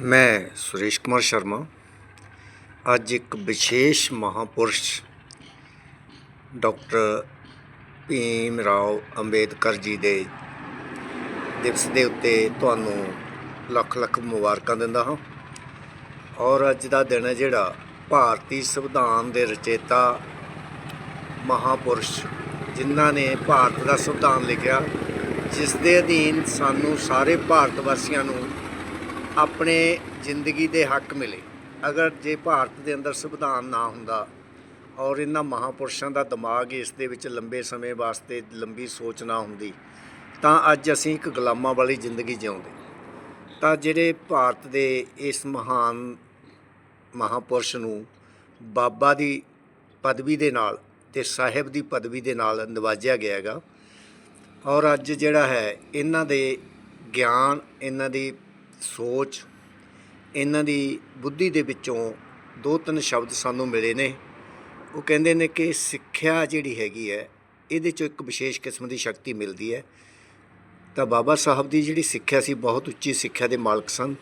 ਮੈਂ ਸੁਰੇਸ਼ ਕੁਮਾਰ ਸ਼ਰਮਾ। ਅੱਜ ਇੱਕ ਵਿਸ਼ੇਸ਼ ਮਹਾਪੁਰਸ਼ ਡਾਕਟਰ ਭੀਮ ਰਾਓ ਅੰਬੇਦਕਰ ਜੀ ਦੇ ਦਿਵਸ ਦੇ ਉੱਤੇ ਤੁਹਾਨੂੰ ਲੱਖ ਲੱਖ ਮੁਬਾਰਕਾਂ ਦਿੰਦਾ ਹਾਂ। ਔਰ ਅੱਜ ਦਾ ਦਿਨ ਹੈ ਜਿਹੜਾ ਭਾਰਤੀ ਸੰਵਿਧਾਨ ਦੇ ਰਚੇਤਾ ਮਹਾਪੁਰਸ਼, ਜਿਨ੍ਹਾਂ ਨੇ ਭਾਰਤ ਦਾ ਸੰਵਿਧਾਨ ਲਿਖਿਆ, ਜਿਸ ਦੇ ਅਧੀਨ ਸਾਨੂੰ ਸਾਰੇ ਭਾਰਤ ਵਾਸੀਆਂ ਨੂੰ ਆਪਣੇ ਜ਼ਿੰਦਗੀ ਦੇ ਹੱਕ ਮਿਲੇ। ਅਗਰ ਜੇ ਭਾਰਤ ਦੇ ਅੰਦਰ ਸੰਵਿਧਾਨ ਨਾ ਹੁੰਦਾ ਔਰ ਇਹਨਾਂ ਮਹਾਪੁਰਸ਼ਾਂ ਦਾ ਦਿਮਾਗ ਇਸ ਦੇ ਵਿੱਚ ਲੰਬੇ ਸਮੇਂ ਵਾਸਤੇ ਲੰਬੀ ਸੋਚ ਨਾ ਹੁੰਦੀ, ਤਾਂ ਅੱਜ ਅਸੀਂ ਇੱਕ ਗੁਲਾਮਾਂ ਵਾਲੀ ਜ਼ਿੰਦਗੀ ਜਿਉਂਦੇ। ਤਾਂ ਜਿਹੜੇ ਭਾਰਤ ਦੇ ਇਸ ਮਹਾਨ ਮਹਾਪੁਰਸ਼ ਨੂੰ ਬਾਬਾ ਦੀ ਪਦਵੀ ਦੇ ਨਾਲ ਤੇ ਸਾਹਿਬ ਦੀ ਪਦਵੀ ਦੇ ਨਾਲ ਨਿਵਾਜਿਆ ਗਿਆ ਹੈਗਾ ਔਰ ਅੱਜ ਜਿਹੜਾ ਹੈ, ਇਹਨਾਂ ਦੇ ਗਿਆਨ, ਇਹਨਾਂ ਦੀ ਸੋਚ, ਇਹਨਾਂ ਦੀ ਬੁੱਧੀ ਦੇ ਵਿੱਚੋਂ ਦੋ ਤਿੰਨ ਸ਼ਬਦ ਸਾਨੂੰ ਮਿਲੇ ਨੇ। ਉਹ ਕਹਿੰਦੇ ਨੇ ਕਿ ਸਿੱਖਿਆ ਜਿਹੜੀ ਹੈਗੀ ਹੈ, ਇਹਦੇ ਚੋਂ ਇੱਕ ਵਿਸ਼ੇਸ਼ ਕਿਸਮ ਦੀ ਸ਼ਕਤੀ ਮਿਲਦੀ ਹੈ। ਤਾਂ ਬਾਬਾ ਸਾਹਿਬ ਦੀ ਜਿਹੜੀ ਸਿੱਖਿਆ ਸੀ, ਬਹੁਤ ਉੱਚੀ ਸਿੱਖਿਆ ਦੇ ਮਾਲਕ ਸਨ।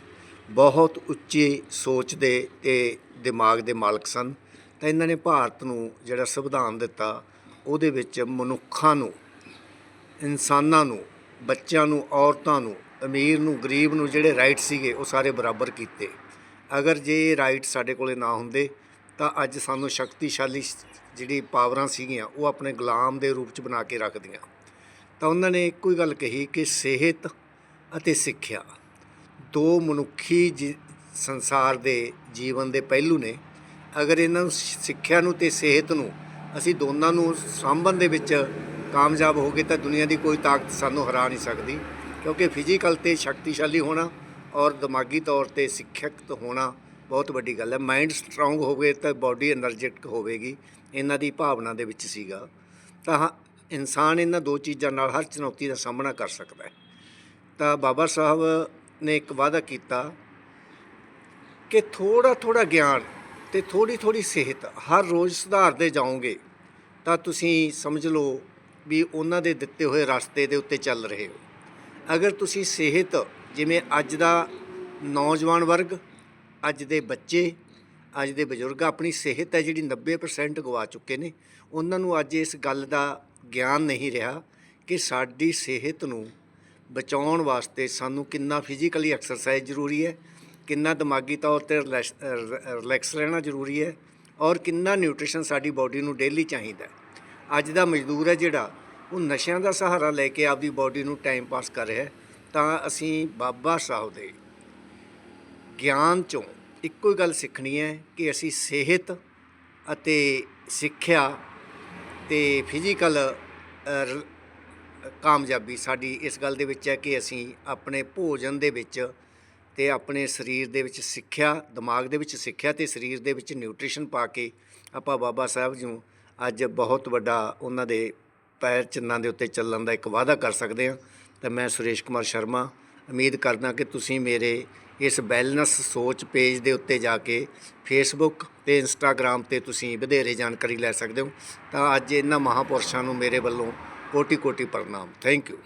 ਬਹੁਤ ਉੱਚੀ ਸੋਚ ਦੇ ਤੇ ਦਿਮਾਗ ਦੇ ਮਾਲਕ ਸਨ। ਤਾਂ ਇਹਨਾਂ ਨੇ ਭਾਰਤ ਨੂੰ ਜਿਹੜਾ ਸੰਵਿਧਾਨ ਦਿੱਤਾ, ਉਹਦੇ ਵਿੱਚ ਮਨੁੱਖਾਂ ਨੂੰ, ਇਨਸਾਨਾਂ ਨੂੰ, ਬੱਚਿਆਂ ਨੂੰ, ਔਰਤਾਂ ਨੂੰ ਅਮੀਰ ਨੂੰ, ਗਰੀਬ ਨੂੰ ਜਿਹੜੇ ਰਾਈਟ ਸੀਗੇ, ਉਹ ਸਾਰੇ ਬਰਾਬਰ ਕੀਤੇ। ਅਗਰ ਜੇ ਇਹ ਰਾਈਟ ਸਾਡੇ ਕੋਲੇ ਨਾ ਹੁੰਦੇ, ਤਾਂ ਅੱਜ ਸਾਨੂੰ ਸ਼ਕਤੀਸ਼ਾਲੀ ਜਿਹੜੀ ਪਾਵਰਾਂ ਸੀਗੀਆਂ, ਉਹ ਆਪਣੇ ਗੁਲਾਮ ਦੇ ਰੂਪ ਚ ਬਣਾ ਕੇ ਰੱਖਦੀਆਂ। ਤਾਂ ਉਹਨਾਂ ਨੇ ਇੱਕੋ ਹੀ ਗੱਲ ਕਹੀ ਕਿ ਸਿਹਤ ਅਤੇ ਸਿੱਖਿਆ ਦੋ ਮਨੁੱਖੀ ਜੀ- ਸੰਸਾਰ ਦੇ ਜੀਵਨ ਦੇ ਪਹਿਲੂ ਨੇ। ਅਗਰ ਇਹਨਾਂ ਨੂੰ ਸਿੱਖਿਆ ਨੂੰ ਤੇ ਸਿਹਤ ਨੂੰ ਅਸੀਂ ਦੋਨਾਂ ਨੂੰ ਸਾਂਭਣ ਦੇ ਵਿੱਚ ਕਾਮਯਾਬ ਹੋ ਗਏ ਤਾਂ ਦੁਨੀਆ ਦੀ ਕੋਈ ਤਾਕਤ ਸਾਨੂੰ ਹਰਾ ਨਹੀਂ ਸਕਦੀ। ਕਿਉਂਕਿ ਫਿਜ਼ੀਕਲ ਤੇ ਸ਼ਕਤੀਸ਼ਾਲੀ ਹੋਣਾ ਔਰ ਦਿਮਾਗੀ ਤੌਰ ਤੇ ਸਿੱਖਿਅਕ ਹੋਣਾ ਬਹੁਤ ਵੱਡੀ ਗੱਲ ਹੈ। ਮਾਈਂਡ ਸਟਰੋਂਗ ਹੋਵੇ ਤਾਂ ਬਾਡੀ એનર્ਜੈਟਿਕ ਹੋਵੇਗੀ। ਇਹਨਾਂ ਦੀ ਭਾਵਨਾ ਦੇ ਵਿੱਚ ਸੀਗਾ। ਤਾਂ ਇਨਸਾਨ ਇਹਨਾਂ ਦੋ ਚੀਜ਼ਾਂ ਨਾਲ ਹਰ ਚੁਣੌਤੀ ਦਾ ਸਾਹਮਣਾ ਕਰ ਸਕਦਾ ਹੈ। ਤਾਂ ਬਾਬਾ ਸਾਹਿਬ ਨੇ ਇੱਕ ਵਾਅਦਾ ਕੀਤਾ ਕਿ ਥੋੜਾ ਥੋੜਾ ਗਿਆਨ ਤੇ ਥੋੜੀ ਥੋੜੀ ਸਿਹਤ ਹਰ ਰੋਜ਼ ਸੁਧਾਰਦੇ ਜਾਓਗੇ ਤਾਂ ਤੁਸੀਂ ਸਮਝ ਲਓ ਵੀ ਉਹਨਾਂ ਦੇ ਦਿੱਤੇ ਹੋਏ ਰਸਤੇ ਦੇ ਉੱਤੇ ਚੱਲ ਰਹੇ ਹੋ। ਅਗਰ ਤੁਸੀਂ ਸਿਹਤ, ਜਿਵੇਂ ਅੱਜ ਦਾ ਨੌਜਵਾਨ ਵਰਗ, ਅੱਜ ਦੇ ਬੱਚੇ, ਅੱਜ ਦੇ ਬਜ਼ੁਰਗ, ਆਪਣੀ ਸਿਹਤ ਹੈ ਜਿਹੜੀ 90% ਗਵਾ ਚੁੱਕੇ ਨੇ, ਉਹਨਾਂ ਨੂੰ ਅੱਜ ਇਸ ਗੱਲ ਦਾ ਗਿਆਨ ਨਹੀਂ ਰਿਹਾ ਕਿ ਸਾਡੀ ਸਿਹਤ ਨੂੰ ਬਚਾਉਣ ਵਾਸਤੇ ਸਾਨੂੰ ਕਿੰਨਾ ਫਿਜ਼ੀਕਲੀ ਐਕਸਰਸਾਈਜ਼ ਜ਼ਰੂਰੀ ਹੈ, ਕਿੰਨਾ ਦਿਮਾਗੀ ਤੌਰ ਤੇ ਰਿਲੈਕਸ ਰਹਿਣਾ ਜ਼ਰੂਰੀ ਹੈ, ਔਰ ਕਿੰਨਾ ਨਿਊਟ੍ਰੀਸ਼ਨ ਸਾਡੀ ਬਾਡੀ ਨੂੰ ਡੇਲੀ ਚਾਹੀਦਾ ਹੈ। ਅੱਜ ਦਾ ਮਜ਼ਦੂਰ ਹੈ ਜਿਹੜਾ ਉਹ ਨਸ਼ਿਆਂ ਦਾ ਸਹਾਰਾ ਲੈ ਕੇ ਆਪਦੀ ਬਾਡੀ ਨੂੰ ਟਾਈਮ ਪਾਸ ਕਰ ਰਿਹਾ ਤਾਂ ਅਸੀਂ ਬਾਬਾ ਸਾਹਿਬ ਦੇ ਗਿਆਨ ਚੋਂ ਇੱਕੋ ਹੀ ਗੱਲ ਸਿੱਖਣੀ ਹੈ ਕਿ ਅਸੀਂ ਸਿਹਤ ਅਤੇ ਸਿੱਖਿਆ ਤੇ ਫਿਜ਼ੀਕਲ ਕਾਮਯਾਬੀ ਸਾਡੀ ਇਸ ਗੱਲ ਦੇ ਵਿੱਚ ਹੈ ਕਿ ਅਸੀਂ ਆਪਣੇ ਭੋਜਨ ਦੇ ਵਿੱਚ ਤੇ ਆਪਣੇ ਸਰੀਰ ਦੇ ਵਿੱਚ ਸਿੱਖਿਆ, ਦਿਮਾਗ ਦੇ ਵਿੱਚ ਸਿੱਖਿਆ ਤੇ ਸਰੀਰ ਦੇ ਵਿੱਚ ਨਿਊਟ੍ਰੀਸ਼ਨ ਪਾ ਕੇ ਆਪਾਂ ਬਾਬਾ ਸਾਹਿਬ ਜੀ ਨੂੰ ਅੱਜ ਬਹੁਤ ਵੱਡਾ ਉਹਨਾਂ ਦੇ ਪੈਰ ਚਿੰਨ੍ਹਾਂ ਦੇ ਉੱਤੇ ਚੱਲਣ ਦਾ ਇੱਕ ਵਾਅਦਾ ਕਰ ਸਕਦੇ ਹਾਂ, ਤਾਂ ਮੈਂ ਸੁਰੇਸ਼ ਕੁਮਾਰ ਸ਼ਰਮਾ ਉਮੀਦ ਕਰਦਾ ਕਿ ਤੁਸੀਂ ਮੇਰੇ ਇਸ ਬੈਲਨਸ ਸੋਚ ਪੇਜ ਦੇ ਉੱਤੇ ਜਾ ਕੇ ਫੇਸਬੁੱਕ ਤੇ ਇੰਸਟਾਗ੍ਰam ਤੇ ਤੁਸੀਂ ਵਧੇਰੇ ਜਾਣਕਾਰੀ ਲੈ ਸਕਦੇ ਹੋ, ਤਾਂ ਅੱਜ ਇਹਨਾਂ ਮਹਾਪੁਰਸ਼ਾਂ ਨੂੰ ਮੇਰੇ ਵੱਲੋਂ ਕੋਟੀ ਕੋਟੀ ਪ੍ਰਣਾਮ। Thank you